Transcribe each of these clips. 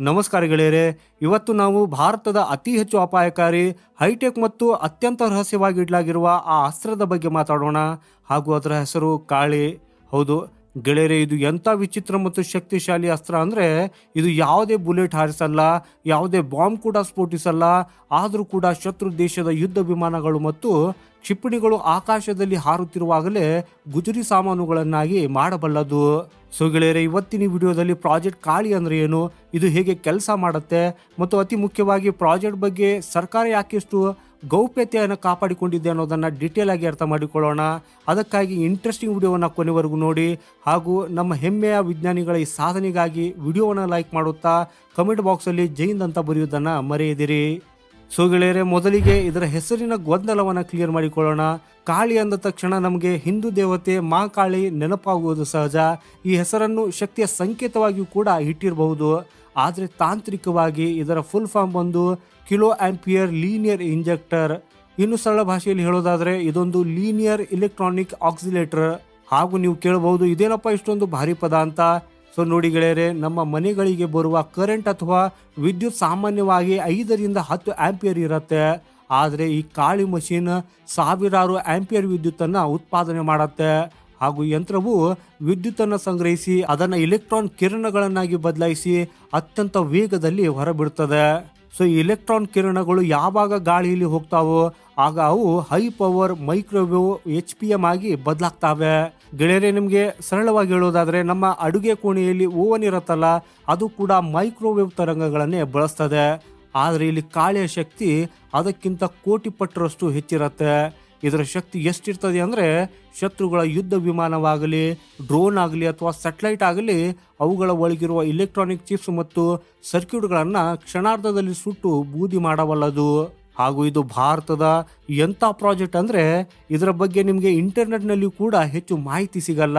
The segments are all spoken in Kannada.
ನಮಸ್ಕಾರ ಗೆಳೆಯರೆ, ಇವತ್ತು ನಾವು ಭಾರತದ ಅತಿ ಹೆಚ್ಚು ಅಪಾಯಕಾರಿ, ಹೈಟೆಕ್ ಮತ್ತು ಅತ್ಯಂತ ರಹಸ್ಯವಾಗಿ ಇಡಲಾಗಿರುವ ಆ ಅಸ್ತ್ರದ ಬಗ್ಗೆ ಮಾತಾಡೋಣ. ಹಾಗೂ ಅದರ ಹೆಸರು ಕಾಳಿ. ಹೌದು ಗೆಳೆಯರೆ, ಇದು ಎಂಥ ವಿಚಿತ್ರ ಮತ್ತು ಶಕ್ತಿಶಾಲಿ ಅಸ್ತ್ರ ಅಂದರೆ ಇದು ಯಾವುದೇ ಬುಲೆಟ್ ಹಾರಿಸಲ್ಲ, ಯಾವುದೇ ಬಾಂಬ್ ಕೂಡ ಸ್ಫೋಟಿಸಲ್ಲ, ಆದರೂ ಕೂಡ ಶತ್ರು ದೇಶದ ಯುದ್ಧ ವಿಮಾನಗಳು ಮತ್ತು ಕ್ಷಿಪಣಿಗಳು ಆಕಾಶದಲ್ಲಿ ಹಾರುತ್ತಿರುವಾಗಲೇ ಗುಜರಿ ಸಾಮಾನುಗಳನ್ನಾಗಿ ಮಾಡಬಲ್ಲದು. ಸೊ ಗೆಳೆಯರೆ, ಇವತ್ತಿನ ವಿಡಿಯೋದಲ್ಲಿ ಪ್ರಾಜೆಕ್ಟ್ ಕಾಳಿ ಅಂದರೆ ಏನು? ಇದು ಹೇಗೆ ಕೆಲಸ ಮಾಡುತ್ತೆ? ಮತ್ತು ಅತಿ ಮುಖ್ಯವಾಗಿ ಪ್ರಾಜೆಕ್ಟ್ ಬಗ್ಗೆ ಸರ್ಕಾರ ಯಾಕೆಷ್ಟು ಗೌಪ್ಯತೆಯನ್ನು ಕಾಪಾಡಿಕೊಂಡಿದೆ ಅನ್ನೋದನ್ನು ಡಿಟೇಲ್ ಆಗಿ ಅರ್ಥ ಮಾಡಿಕೊಳ್ಳೋಣ. ಅದಕ್ಕಾಗಿ ಇಂಟ್ರೆಸ್ಟಿಂಗ್ ವಿಡಿಯೋವನ್ನು ಕೊನೆವರೆಗೂ ನೋಡಿ. ಹಾಗೂ ನಮ್ಮ ಹೆಮ್ಮೆಯ ವಿಜ್ಞಾನಿಗಳ ಈ ಸಾಧನೆಗಾಗಿ ವಿಡಿಯೋವನ್ನು ಲೈಕ್ ಮಾಡುತ್ತಾ ಕಮೆಂಟ್ ಬಾಕ್ಸಲ್ಲಿ ಜೈಂದ್ ಅಂತ ಬರೆಯುವುದನ್ನು ಮರೆಯದಿರಿ. ಸೊ ಗೆಳೆಯರೆ, ಮೊದಲಿಗೆ ಇದರ ಹೆಸರಿನ ಗೊಂದಲವನ್ನು ಕ್ಲಿಯರ್ ಮಾಡಿಕೊಳ್ಳೋಣ. ಕಾಳಿ ಅಂದ ತಕ್ಷಣ ನಮಗೆ ಹಿಂದೂ ದೇವತೆ ಮಾ ಕಾಳಿ ನೆನಪಾಗುವುದು ಸಹಜ. ಈ ಹೆಸರನ್ನು ಶಕ್ತಿಯ ಸಂಕೇತವಾಗಿಯೂ ಕೂಡ ಇಟ್ಟಿರಬಹುದು. ಆದರೆ ತಾಂತ್ರಿಕವಾಗಿ ಇದರ ಫುಲ್ ಫಾರ್ಮ್ ಬಂದು ಕಿಲೋ ಆಂಪಿಯರ್ ಲೀನಿಯರ್ ಇಂಜೆಕ್ಟರ್. ಇನ್ನು ಸರಳ ಭಾಷೆಯಲ್ಲಿ ಹೇಳೋದಾದರೆ ಇದೊಂದು ಲೀನಿಯರ್ ಇಲೆಕ್ಟ್ರಾನಿಕ್ ಆಕ್ಸಿಲೇಟರ್. ಹಾಗೂ ನೀವು ಕೇಳಬಹುದು ಇದೇನಪ್ಪ ಇಷ್ಟೊಂದು ಭಾರಿ ಪದ ಅಂತ. ಸೊ ನೋಡಿ ಗೆಳೆಯರೆ, ನಮ್ಮ ಮನೆಗಳಿಗೆ ಬರುವ ಕರೆಂಟ್ ಅಥವಾ ವಿದ್ಯುತ್ ಸಾಮಾನ್ಯವಾಗಿ ಐದರಿಂದ ಹತ್ತು ಆಂಪಿಯರ್ ಇರುತ್ತೆ. ಆದರೆ ಈ ಕಾಳಿ ಮಷೀನ್ ಸಾವಿರಾರು ಆಂಪಿಯರ್ ವಿದ್ಯುತ್ತನ್ನು ಉತ್ಪಾದನೆ ಮಾಡುತ್ತೆ. ಹಾಗೂ ಯಂತ್ರವು ವಿದ್ಯುತ್ತನ್ನು ಸಂಗ್ರಹಿಸಿ ಅದನ್ನು ಇಲೆಕ್ಟ್ರಾನ್ ಕಿರಣಗಳನ್ನಾಗಿ ಬದಲಾಯಿಸಿ ಅತ್ಯಂತ ವೇಗದಲ್ಲಿ ಹೊರಬಿಡುತ್ತದೆ ಸೊ ಈ ಇಲೆಕ್ಟ್ರಾನ್ ಕಿರಣಗಳು ಯಾವಾಗ ಗಾಳಿಯಲ್ಲಿ ಹೋಗ್ತಾವೋ ಆಗ ಅವು high power microwave H P M ಆಗಿ ಬದಲಾಗ್ತಾವೆ. ಗೆಳೆಯರೆ, ನಿಮಗೆ ಸರಳವಾಗಿ ಹೇಳೋದಾದ್ರೆ ನಮ್ಮ ಅಡುಗೆ ಕೋಣೆಯಲ್ಲಿ ಓವನ್ ಇರುತ್ತಲ್ಲ, ಅದು ಕೂಡ ಮೈಕ್ರೋವೇವ್ ತರಂಗಗಳನ್ನೇ ಬಳಸ್ತದೆ. ಆದರೆ ಇಲ್ಲಿ ಕಾಳಿಯ ಶಕ್ತಿ ಅದಕ್ಕಿಂತ ಕೋಟಿ ಪಟ್ಟರಷ್ಟು ಹೆಚ್ಚಿರುತ್ತೆ. ಇದರ ಶಕ್ತಿ ಎಷ್ಟಿರ್ತದೆ ಅಂದರೆ ಶತ್ರುಗಳ ಯುದ್ಧ ವಿಮಾನವಾಗಲಿ ಡ್ರೋನ್ ಆಗಲಿ ಅಥವಾ ಸ್ಯಾಟಲೈಟ್ ಆಗಲಿ, ಅವುಗಳ ಒಳಗಿರುವ ಇಲೆಕ್ಟ್ರಾನಿಕ್ ಚಿಪ್ಸ್ ಮತ್ತು ಸರ್ಕ್ಯೂಟ್ಗಳನ್ನು ಕ್ಷಣಾರ್ಧದಲ್ಲಿ ಸುಟ್ಟು ಬೂದಿ ಮಾಡಬಲ್ಲದು. ಹಾಗೂ ಇದು ಭಾರತದ ಎಂಥ ಪ್ರಾಜೆಕ್ಟ್ ಅಂದರೆ ಇದರ ಬಗ್ಗೆ ನಿಮಗೆ ಇಂಟರ್ನೆಟ್ನಲ್ಲಿ ಕೂಡ ಹೆಚ್ಚು ಮಾಹಿತಿ ಸಿಗಲ್ಲ.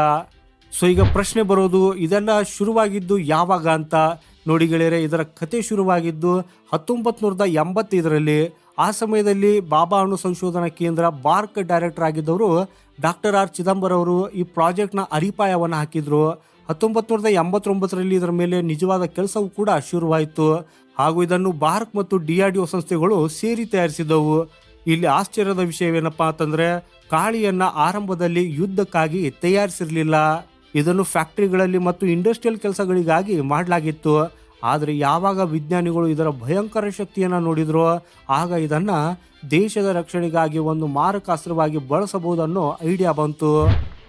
ಸೊ, ಈಗ ಪ್ರಶ್ನೆ ಬರೋದು, ಇದೆಲ್ಲ ಶುರುವಾಗಿದ್ದು ಯಾವಾಗ ಅಂತ? ನೋಡಿ ಗೆಳೆಯರೆ, ಇದರ ಕತೆ ಶುರುವಾಗಿದ್ದು ಹತ್ತೊಂಬತ್ತು ನೂರದ ಎಂಬತ್ತೈದರಲ್ಲಿ. ಆ ಸಮಯದಲ್ಲಿ ಬಾಬಾ ಅಣು ಸಂಶೋಧನಾ ಕೇಂದ್ರ ಬಾರ್ಕ್ ಡೈರೆಕ್ಟರ್ ಆಗಿದ್ದವರು ಡಾಕ್ಟರ್ ಆರ್ ಚಿದಂಬರ ಅವರು ಈ ಪ್ರಾಜೆಕ್ಟ್ನ ಅರಿಪಾಯವನ್ನು ಹಾಕಿದ್ರು. ಹತ್ತೊಂಬತ್ತು ನೂರದ ಎಂಬತ್ತೊಂಬತ್ತರಲ್ಲಿ ಇದರ ಮೇಲೆ ನಿಜವಾದ ಕೆಲಸವೂ ಕೂಡ ಶುರುವಾಯಿತು. ಹಾಗೂ ಇದನ್ನು ಬಾರ್ಕ್ ಮತ್ತು ಡಿಆರ್ಡಿಒ ಸಂಸ್ಥೆಗಳು ಸೇರಿ ತಯಾರಿಸಿದವು ಇಲ್ಲಿ ಆಶ್ಚರ್ಯದ ವಿಷಯವೇನಪ್ಪ ಅಂತಂದ್ರೆ, ಕಾಳಿಯನ್ನ ಆರಂಭದಲ್ಲಿ ಯುದ್ಧಕ್ಕಾಗಿ ತಯಾರಿಸಿರಲಿಲ್ಲ. ಇದನ್ನು ಫ್ಯಾಕ್ಟರಿಗಳಲ್ಲಿ ಮತ್ತು ಇಂಡಸ್ಟ್ರಿಯಲ್ ಕೆಲಸಗಳಿಗಾಗಿ ಮಾಡಲಾಗಿತ್ತು. ಆದರೆ ಯಾವಾಗ ವಿಜ್ಞಾನಿಗಳು ಇದರ ಭಯಂಕರ ಶಕ್ತಿಯನ್ನು ನೋಡಿದ್ರೋ ಆಗ ಇದನ್ನು ದೇಶದ ರಕ್ಷಣೆಗಾಗಿ ಒಂದು ಮಾರಕಾಸ್ತ್ರವಾಗಿ ಬಳಸಬಹುದು ಅನ್ನೋ ಐಡಿಯಾ ಬಂತು.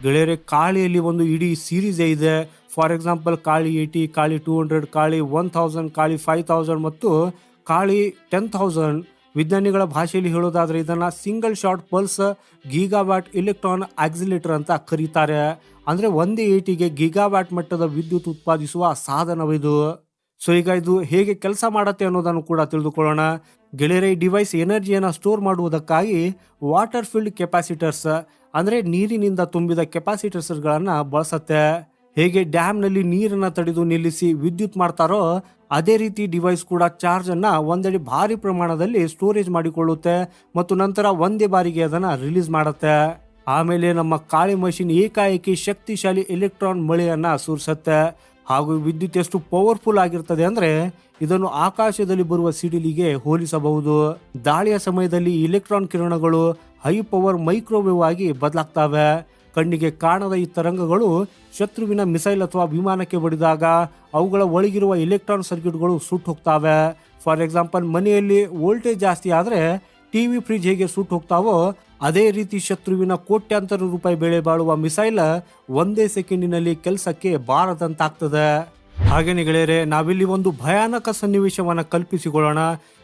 ಗೆಳೆಯರೆ, ಕಾಳಿಯಲ್ಲಿ ಒಂದು ಇಡೀ ಸೀರೀಸೇ ಇದೆ. For example KALI eighty KALI two hundred KALI one thousand KALI five thousand ಮತ್ತು ಕಾಳಿ ಟೆನ್ ಥೌಸಂಡ್ ವಿಜ್ಞಾನಿಗಳ ಭಾಷೆಯಲ್ಲಿ ಹೇಳೋದಾದ್ರೆ ಇದನ್ನು single short pulse gigawatt electron accelerator ಅಂತ ಕರೀತಾರೆ. ಅಂದರೆ ಒಂದೇ ಏಟಿಗೆ ಗೀಗಾವ್ಯಾಟ್ ಮಟ್ಟದ ವಿದ್ಯುತ್ ಉತ್ಪಾದಿಸುವ ಸಾಧನವಿದು. ಸೊ ಈಗ ಇದು ಹೇಗೆ ಕೆಲಸ ಮಾಡುತ್ತೆ ಅನ್ನೋದನ್ನು ಕೂಡ ತಿಳಿದುಕೊಳ್ಳೋಣ. ಗೆಳೆಯರೆ ಡಿವೈಸ್ ಎನರ್ಜಿಯನ್ನು ಸ್ಟೋರ್ ಮಾಡುವುದಕ್ಕಾಗಿ ವಾಟರ್ ಫಿಲ್ಡ್ ಕೆಪಾಸಿಟರ್ಸ್ ಅಂದರೆ ನೀರಿನಿಂದ ತುಂಬಿದ ಕೆಪಾಸಿಟರ್ಸ್ಗಳನ್ನು ಬಳಸುತ್ತೆ. ಹೇಗೆ ಡ್ಯಾಮ್ನಲ್ಲಿ ನೀರನ್ನು ತಡೆದು ನಿಲ್ಲಿಸಿ ವಿದ್ಯುತ್ ಮಾಡ್ತಾರೋ ಅದೇ ರೀತಿ ಡಿವೈಸ್ ಕೂಡ ಚಾರ್ಜನ್ನು ಒಂದೆಡೆ ಭಾರಿ ಪ್ರಮಾಣದಲ್ಲಿ ಸ್ಟೋರೇಜ್ ಮಾಡಿಕೊಳ್ಳುತ್ತೆ ಮತ್ತು ನಂತರ ಒಂದೇ ಬಾರಿಗೆ ಅದನ್ನು ರಿಲೀಸ್ ಮಾಡುತ್ತೆ. ಆಮೇಲೆ ನಮ್ಮ ಕಾಳಿ ಮಷಿನ್ ಏಕಾಏಕಿ ಶಕ್ತಿಶಾಲಿ ಎಲೆಕ್ಟ್ರಾನ್ ಮಳೆಯನ್ನು ಸುರಿಸುತ್ತೆ. ಹಾಗೂ ವಿದ್ಯುತ್ ಎಷ್ಟು ಪವರ್ಫುಲ್ ಆಗಿರ್ತದೆ ಅಂದ್ರೆ ಇದನ್ನು ಆಕಾಶದಲ್ಲಿ ಬರುವ ಸಿಡಿಲಿಗೆ ಹೋಲಿಸಬಹುದು. ದಾಳಿಯ ಸಮಯದಲ್ಲಿ ಇಲೆಕ್ಟ್ರಾನ್ ಕಿರಣಗಳು ಹೈ ಪವರ್ ಮೈಕ್ರೋವೇವ್ ಆಗಿ ಬದಲಾಗ್ತವೆ. ಕಣ್ಣಿಗೆ ಕಾಣದ ಈ ತರಂಗಗಳು ಶತ್ರುವಿನ ಮಿಸೈಲ್ ಅಥವಾ ವಿಮಾನಕ್ಕೆ ಬಡಿದಾಗ ಅವುಗಳ ಒಳಗಿರುವ ಇಲೆಕ್ಟ್ರಾನ್ ಸರ್ಕ್ಯೂಟ್ಗಳು ಸುಟ್ಟು ಹೋಗ್ತವೆ. ಫಾರ್ ಎಕ್ಸಾಂಪಲ್ ಮನೆಯಲ್ಲಿ ವೋಲ್ಟೇಜ್ ಜಾಸ್ತಿ ಆದರೆ ಟಿವಿ ಫ್ರಿಜ್ ಹೇಗೆ ಸುಟ್ಟು ಹೋಗ್ತಾವೋ ಅದೇ ರೀತಿ ಶತ್ರುವಿನ ಕೋಟ್ಯಾಂತರ ರೂಪಾಯಿ ಬೆಳೆ ಬಾಳುವ ಮಿಸೈಲ್ ಒಂದೇ ಸೆಕೆಂಡಿನಲ್ಲಿ ಕೆಲಸಕ್ಕೆ ಬಾರದಂತಾಗ್ತದೆ. ಹಾಗೇನೆ ಗೆಳೆಯರೆ, ನಾವಿಲ್ಲಿ ಒಂದು ಭಯಾನಕ ಸನ್ನಿವೇಶವನ್ನ ಕಲ್ಪಿಸಿಕೊಳ್ಳೋಣ.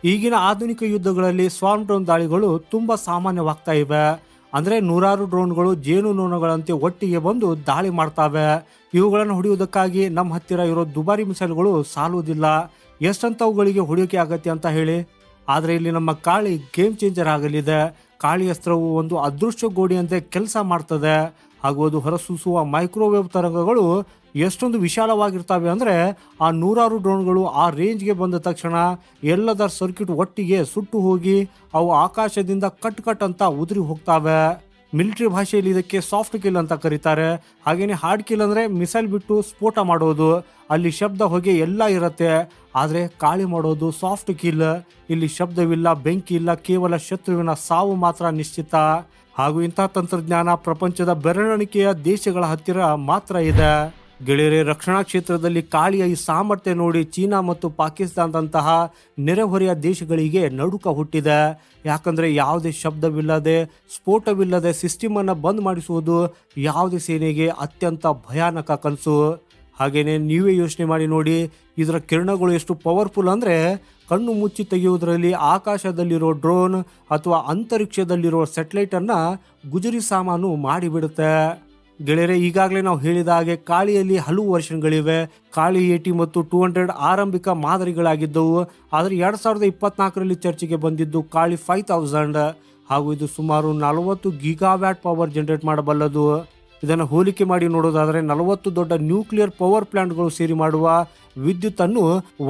ಈಗಿನ ಆಧುನಿಕ ಯುದ್ಧಗಳಲ್ಲಿ ಸ್ವಾರ್ಮ್ ಡ್ರೋನ್ ದಾಳಿಗಳು ತುಂಬಾ ಸಾಮಾನ್ಯವಾಗ್ತಾ ಇವೆ. ಅಂದ್ರೆ ನೂರಾರು ಡ್ರೋನ್ಗಳು ಜೇನು ನೊಣಗಳಂತೆ ಒಟ್ಟಿಗೆ ಬಂದು ದಾಳಿ ಮಾಡ್ತಾವೆ. ಇವುಗಳನ್ನು ಹೊಡೆಯುವುದಕ್ಕಾಗಿ ನಮ್ಮ ಹತ್ತಿರ ಇರೋ ದುಬಾರಿ ಮಿಸೈಲ್ಗಳು ಸಾಲುವುದಿಲ್ಲ. ಎಷ್ಟಂತ ಅವುಗಳಿಗೆ ಹೊಡೆಯೋಕೆ ಆಗತ್ತೆ ಅಂತ ಹೇಳಿ. ಆದರೆ ಇಲ್ಲಿ ನಮ್ಮ ಕಾಳಿ ಗೇಮ್ ಚೇಂಜರ್ ಆಗಲಿದೆ. ಕಾಳಿ ಅಸ್ತ್ರವು ಒಂದು ಅದೃಶ್ಯ ಗೋಡೆಯಂತೆ ಕೆಲಸ ಮಾಡ್ತದೆ. ಹಾಗೂ ಅದು ಹೊರಸೂಸುವ ಮೈಕ್ರೋವೇವ್ ತರಂಗಗಳು ಎಷ್ಟೊಂದು ವಿಶಾಲವಾಗಿರ್ತವೆ ಅಂದರೆ ಆ ನೂರಾರು ಡ್ರೋನ್ಗಳು ಆ ರೇಂಜ್ಗೆ ಬಂದ ತಕ್ಷಣ ಎಲ್ಲದರ ಸರ್ಕ್ಯೂಟ್ ಒಟ್ಟಿಗೆ ಸುಟ್ಟು ಹೋಗಿ ಅವು ಆಕಾಶದಿಂದ ಕಟ್ ಕಟ್ ಅಂತ ಉದುರಿ ಹೋಗ್ತವೆ. ಮಿಲಿಟರಿ ಭಾಷೆಯಲ್ಲಿ ಇದಕ್ಕೆ ಸಾಫ್ಟ್ ಕಿಲ್ ಅಂತ ಕರೀತಾರೆ. ಹಾಗೇನೆ ಹಾರ್ಡ್ ಕಿಲ್ ಅಂದ್ರೆ ಮಿಸೈಲ್ ಬಿಟ್ಟು ಸ್ಫೋಟ ಮಾಡೋದು. ಅಲ್ಲಿ ಶಬ್ದ ಹೊಗೆ ಎಲ್ಲ ಇರುತ್ತೆ. ಆದರೆ ಕಾಳಿ ಮಾಡೋದು ಸಾಫ್ಟ್ ಕಿಲ್. ಇಲ್ಲಿ ಶಬ್ದವಿಲ್ಲ, ಬೆಂಕಿ ಇಲ್ಲ, ಕೇವಲ ಶತ್ರುವಿನ ಸಾವು ಮಾತ್ರ ನಿಶ್ಚಿತ. ಹಾಗೂ ಇಂತಹ ತಂತ್ರಜ್ಞಾನ ಪ್ರಪಂಚದ ಬೆರಳಿಕೆಯ ದೇಶಗಳ ಹತ್ತಿರ ಮಾತ್ರ ಇದೆ. ಗೆಳೆಯರೆ, ರಕ್ಷಣಾ ಕ್ಷೇತ್ರದಲ್ಲಿ ಕಾಳಿಯ ಈ ಸಾಮರ್ಥ್ಯ ನೋಡಿ ಚೀನಾ ಮತ್ತು ಪಾಕಿಸ್ತಾನದಂತಹ ನೆರೆಹೊರೆಯ ದೇಶಗಳಿಗೆ ನಡುಕ ಹುಟ್ಟಿದೆ. ಯಾಕಂದರೆ ಯಾವುದೇ ಶಬ್ದವಿಲ್ಲದೆ, ಸ್ಫೋಟವಿಲ್ಲದೆ ಸಿಸ್ಟಮನ್ನು ಬಂದ್ ಮಾಡಿಸುವುದು ಯಾವುದೇ ಸೇನೆಗೆ ಅತ್ಯಂತ ಭಯಾನಕ ಕನಸು. ಹಾಗೆಯೇ ನೀವೇ ಯೋಚನೆ ಮಾಡಿ ನೋಡಿ, ಇದರ ಕಿರಣಗಳು ಎಷ್ಟು ಪವರ್ಫುಲ್ ಅಂದರೆ ಕಣ್ಣು ಮುಚ್ಚಿ ತೆಗೆಯುವುದರಲ್ಲಿ ಆಕಾಶದಲ್ಲಿರೋ ಡ್ರೋನ್ ಅಥವಾ ಅಂತರಿಕ್ಷದಲ್ಲಿರೋ ಸೆಟ್ಲೈಟನ್ನು ಗುಜರಿ ಸಾಮಾನು ಮಾಡಿಬಿಡುತ್ತೆ. ಗೆಳೆಯರೆ, ಈಗಾಗಲೇ ನಾವು ಹೇಳಿದ ಹಾಗೆ ಕಾಳಿಯಲ್ಲಿ ಹಲವು ವರ್ಷನ್ಗಳಿವೆ ಕಾಳಿ ಏಟಿ ಮತ್ತು ಟೂ ಹಂಡ್ರೆಡ್ ಆರಂಭಿಕ ಮಾದರಿಗಳಾಗಿದ್ದವು. ಆದರೆ ಎರಡು ಸಾವಿರದ ಇಪ್ಪತ್ನಾಲ್ಕರಲ್ಲಿ ಚರ್ಚೆಗೆ ಬಂದಿದ್ದು ಕಾಳಿ ಫೈವ್ ತೌಸಂಡ್ ಹಾಗೂ ಇದು ಸುಮಾರು ನಲವತ್ತು ಗಿಗಾವ್ಯಾಟ್ ಪವರ್ ಜನರೇಟ್ ಮಾಡಬಲ್ಲದು. ಇದನ್ನು ಹೋಲಿಕೆ ಮಾಡಿ ನೋಡೋದಾದರೆ ನಲವತ್ತು ದೊಡ್ಡ ನ್ಯೂಕ್ಲಿಯರ್ ಪವರ್ ಪ್ಲಾಂಟ್ಗಳು ಸೇರಿ ಮಾಡುವ ವಿದ್ಯುತ್ತನ್ನು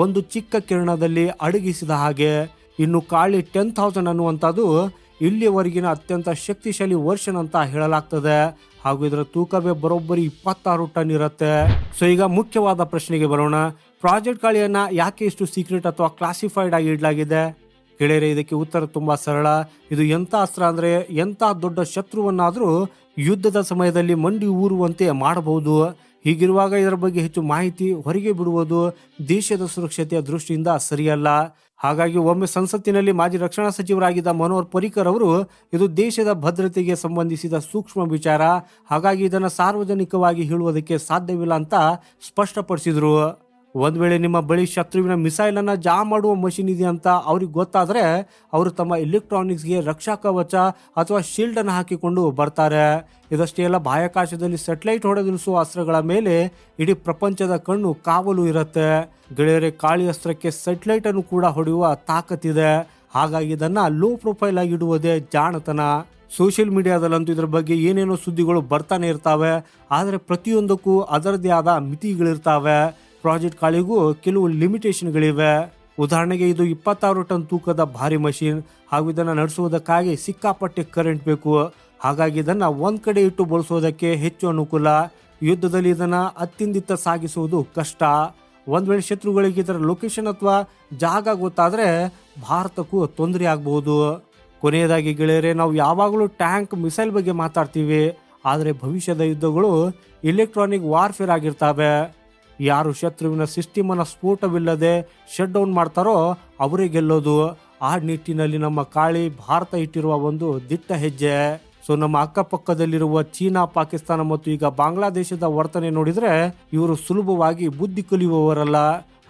ಒಂದು ಚಿಕ್ಕ ಕಿರಣದಲ್ಲಿ ಅಡಗಿಸಿದ ಹಾಗೆ. ಇನ್ನು ಕಾಳಿ ಟೆನ್ ಥೌಸಂಡ್ ಅನ್ನುವಂಥದ್ದು ಇಲ್ಲಿಯವರೆಗಿನ ಅತ್ಯಂತ ಶಕ್ತಿಶಾಲಿ ವರ್ಷನ್ ಅಂತ ಹೇಳಲಾಗ್ತದೆ. ಹಾಗೂ ಇದರ ತೂಕವೇ ಬರೋಬ್ಬರಿ ಇಪ್ಪತ್ತಾರು ಟನ್ ಇರುತ್ತೆ. ಸೊ ಈಗ ಮುಖ್ಯವಾದ ಪ್ರಶ್ನೆಗೆ ಬರೋಣ. ಪ್ರಾಜೆಕ್ಟ್ ಗಾಳಿಯನ್ನ ಯಾಕೆ ಇಷ್ಟು ಸೀಕ್ರೆಟ್ ಅಥವಾ ಕ್ಲಾಸಿಫೈಡ್ ಆಗಿ ಇಡಲಾಗಿದೆ? ಗೆಳೆಯರೆ, ಇದಕ್ಕೆ ಉತ್ತರ ತುಂಬಾ ಸರಳ. ಇದು ಎಂಥ ಅಸ್ತ್ರ ಅಂದ್ರೆ ಎಂಥ ದೊಡ್ಡ ಶತ್ರುವನ್ನಾದರೂ ಯುದ್ಧದ ಸಮಯದಲ್ಲಿ ಮಂಡಿ ಊರುವಂತೆ ಮಾಡಬಹುದು. ಹೀಗಿರುವಾಗ ಇದರ ಬಗ್ಗೆ ಹೆಚ್ಚು ಮಾಹಿತಿ ಹೊರಗೆ ಬಿಡುವುದು ದೇಶದ ಸುರಕ್ಷತೆಯ ದೃಷ್ಟಿಯಿಂದ ಸರಿಯಲ್ಲ. ಹಾಗಾಗಿ ಒಮ್ಮೆ ಸಂಸತ್ತಿನಲ್ಲಿ ಮಾಜಿ ರಕ್ಷಣಾ ಸಚಿವರಾಗಿದ್ದ ಮನೋಹರ್ ಪರಿಕರ್ ಅವರು ಇದು ದೇಶದ ಭದ್ರತೆಗೆ ಸಂಬಂಧಿಸಿದ ಸೂಕ್ಷ್ಮ ವಿಚಾರ. ಹಾಗಾಗಿ ಇದನ್ನು ಸಾರ್ವಜನಿಕವಾಗಿ ಹೇಳುವುದಕ್ಕೆ ಸಾಧ್ಯವಿಲ್ಲ ಅಂತ ಸ್ಪಷ್ಟಪಡಿಸಿದ್ರು. ಒಂದ್ ವೇಳೆ ನಿಮ್ಮ ಬಳಿ ಶತ್ರುವಿನ ಮಿಸೈಲ್ ಅನ್ನ ಜಾ ಮಾಡುವ ಮಷಿನ್ ಇದೆ ಅಂತ ಅವ್ರಿಗೆ ಗೊತ್ತಾದ್ರೆ ಅವರು ತಮ್ಮ ಎಲೆಕ್ಟ್ರಾನಿಕ್ಸ್ಗೆ ರಕ್ಷಾ ಕವಚ ಅಥವಾ ಶೀಲ್ಡ್ ಅನ್ನು ಹಾಕಿಕೊಂಡು ಬರ್ತಾರೆ. ಇದಷ್ಟೇ ಅಲ್ಲ, ಬಾಹ್ಯಾಕಾಶದಲ್ಲಿ ಸೆಟಲೈಟ್ ಹೊಡೆದಿಳಿಸುವ ಅಸ್ತ್ರಗಳ ಮೇಲೆ ಇಡೀ ಪ್ರಪಂಚದ ಕಣ್ಣು ಕಾವಲು ಇರುತ್ತೆ. ಗೆಳೆಯರೆ, ಕಾಳಿ ಅಸ್ತ್ರಕ್ಕೆ ಸೆಟಲೈಟ್ ಅನ್ನು ಕೂಡ ಹೊಡೆಯುವ ತಾಕತ್ತಿದೆ ಹಾಗಾಗಿ ಇದನ್ನ ಲೋ ಪ್ರೊಫೈಲ್ ಆಗಿ ಇಡುವುದೇ ಜಾಣತನ. ಸೋಷಿಯಲ್ ಮೀಡಿಯಾದಲ್ಲಂತೂ ಇದರ ಬಗ್ಗೆ ಏನೇನೋ ಸುದ್ದಿಗಳು ಬರ್ತಾನೆ ಇರ್ತಾವೆ. ಆದರೆ ಪ್ರತಿಯೊಂದಕ್ಕೂ ಅದರದೇ ಆದ ಮಿತಿಗಳಿರ್ತಾವೆ. ಪ್ರಾಜೆಕ್ಟ್ ಕಾಳಿಗೂ ಕೆಲವು ಲಿಮಿಟೇಷನ್ಗಳಿವೆ. ಉದಾಹರಣೆಗೆ ಇದು ಇಪ್ಪತ್ತಾರು ಟನ್ ತೂಕದ ಭಾರಿ ಮಷೀನ್ ಹಾಗೂ ಇದನ್ನು ನಡೆಸುವುದಕ್ಕಾಗಿ ಸಿಕ್ಕಾಪಟ್ಟೆ ಕರೆಂಟ್ ಬೇಕು. ಹಾಗಾಗಿ ಇದನ್ನು ಒಂದು ಕಡೆ ಇಟ್ಟು ಬಳಸೋದಕ್ಕೆ ಹೆಚ್ಚು ಅನುಕೂಲ. ಯುದ್ಧದಲ್ಲಿ ಇದನ್ನು ಅತ್ತಿಂದಿತ್ತ ಸಾಗಿಸುವುದು ಕಷ್ಟ. ಒಂದು ವೇಳೆ ಶತ್ರುಗಳಿಗೆ ಇದರ ಲೊಕೇಶನ್ ಅಥವಾ ಜಾಗ ಗೊತ್ತಾದ್ರೆ ಭಾರತಕ್ಕೂ ತೊಂದರೆ ಆಗಬಹುದು. ಕೊನೆಯದಾಗಿ ಗೆಳೆಯರೆ, ನಾವು ಯಾವಾಗಲೂ ಟ್ಯಾಂಕ್, ಮಿಸೈಲ್ ಬಗ್ಗೆ ಮಾತಾಡ್ತೀವಿ. ಆದರೆ ಭವಿಷ್ಯದ ಯುದ್ಧಗಳು ಇಲೆಕ್ಟ್ರಾನಿಕ್ ವಾರ್ಫೇರ್ ಆಗಿರ್ತವೆ. ಯಾರು ಶತ್ರುವಿನ ಸಿಸ್ಟಮ್ ಅನ್ನ ಸ್ಫೋಟವಿಲ್ಲದೆ ಶಟ್ ಡೌನ್ ಮಾಡ್ತಾರೋ ಅವರೇ ಗೆಲ್ಲೋದು. ಆ ನಿಟ್ಟಿನಲ್ಲಿ ನಮ್ಮ ಕಾಳಿ ಭಾರತ ಇಟ್ಟಿರುವ ಒಂದು ದಿಟ್ಟ ಹೆಜ್ಜೆ. ಸೊ ನಮ್ಮ ಅಕ್ಕಪಕ್ಕದಲ್ಲಿರುವ ಚೀನಾ, ಪಾಕಿಸ್ತಾನ ಮತ್ತು ಈಗ ಬಾಂಗ್ಲಾದೇಶದ ವರ್ತನೆ ನೋಡಿದ್ರೆ ಇವರು ಸುಲಭವಾಗಿ ಬುದ್ಧಿ ಕಲಿಯುವವರಲ್ಲ.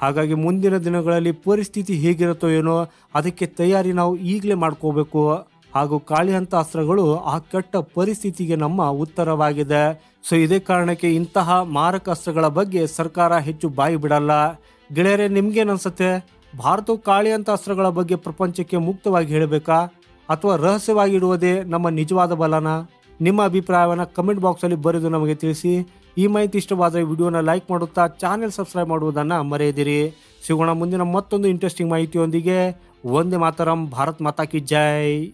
ಹಾಗಾಗಿ ಮುಂದಿನ ದಿನಗಳಲ್ಲಿ ಪರಿಸ್ಥಿತಿ ಹೇಗಿರುತ್ತೋ ಏನೋ ಅದಕ್ಕೆ ತಯಾರಿ ನಾವು ಈಗಲೇ ಮಾಡ್ಕೋಬೇಕು. ಹಾಗೂ ಕಾಳಿ ಹಂತ ಅಸ್ತ್ರಗಳು ಆ ಕೆಟ್ಟ ಪರಿಸ್ಥಿತಿಗೆ ನಮ್ಮ ಉತ್ತರವಾಗಿದೆ. ಸೊ, ಇದೇ ಕಾರಣಕ್ಕೆ ಇಂತಹ ಮಾರಕ ಅಸ್ತ್ರಗಳ ಬಗ್ಗೆ ಸರ್ಕಾರ ಹೆಚ್ಚು ಬಾಯಿ ಬಿಡಲ್ಲ. ಗೆಳೆಯರೆ ನಿಮ್ಗೇನನ್ಸುತ್ತೆ ಭಾರತವು ಕಾಳಿ ಅಂತ ಅಸ್ತ್ರಗಳ ಬಗ್ಗೆ ಪ್ರಪಂಚಕ್ಕೆ ಮುಕ್ತವಾಗಿ ಹೇಳಬೇಕಾ? ಅಥವಾ ರಹಸ್ಯವಾಗಿ ಇಡುವುದೇ ನಮ್ಮ ನಿಜವಾದ ಬಲನ? ನಿಮ್ಮ ಅಭಿಪ್ರಾಯವನ್ನು ಕಮೆಂಟ್ ಬಾಕ್ಸಲ್ಲಿ ಬರೆದು ನಮಗೆ ತಿಳಿಸಿ. ಈ ಮಾಹಿತಿ ಇಷ್ಟವಾದರೆ ವಿಡಿಯೋನ ಲೈಕ್ ಮಾಡುತ್ತಾ ಚಾನೆಲ್ ಸಬ್ಸ್ಕ್ರೈಬ್ ಮಾಡುವುದನ್ನು ಮರೆಯದಿರಿ. ಸಿಗೋಣ ಮುಂದಿನ ಮತ್ತೊಂದು ಇಂಟ್ರೆಸ್ಟಿಂಗ್ ಮಾಹಿತಿಯೊಂದಿಗೆ. ಒಂದೇ ಮಾತರಂ, ಭಾರತ್ ಮಾತಾ ಕಿ ಜೈ.